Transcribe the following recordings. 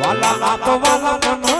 ¡Vala,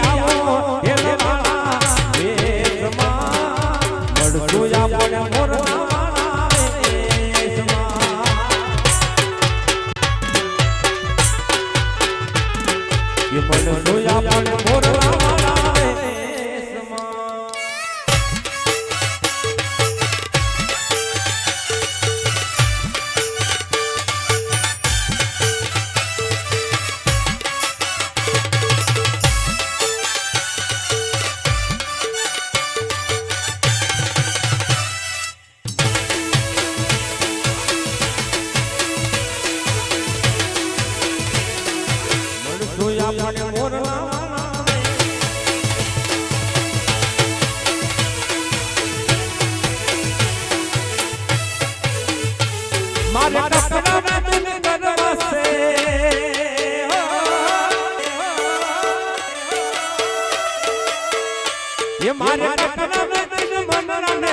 મારે કપડાના દિલ કરવાશે એ મારે કપડાના દિલ મનરા ને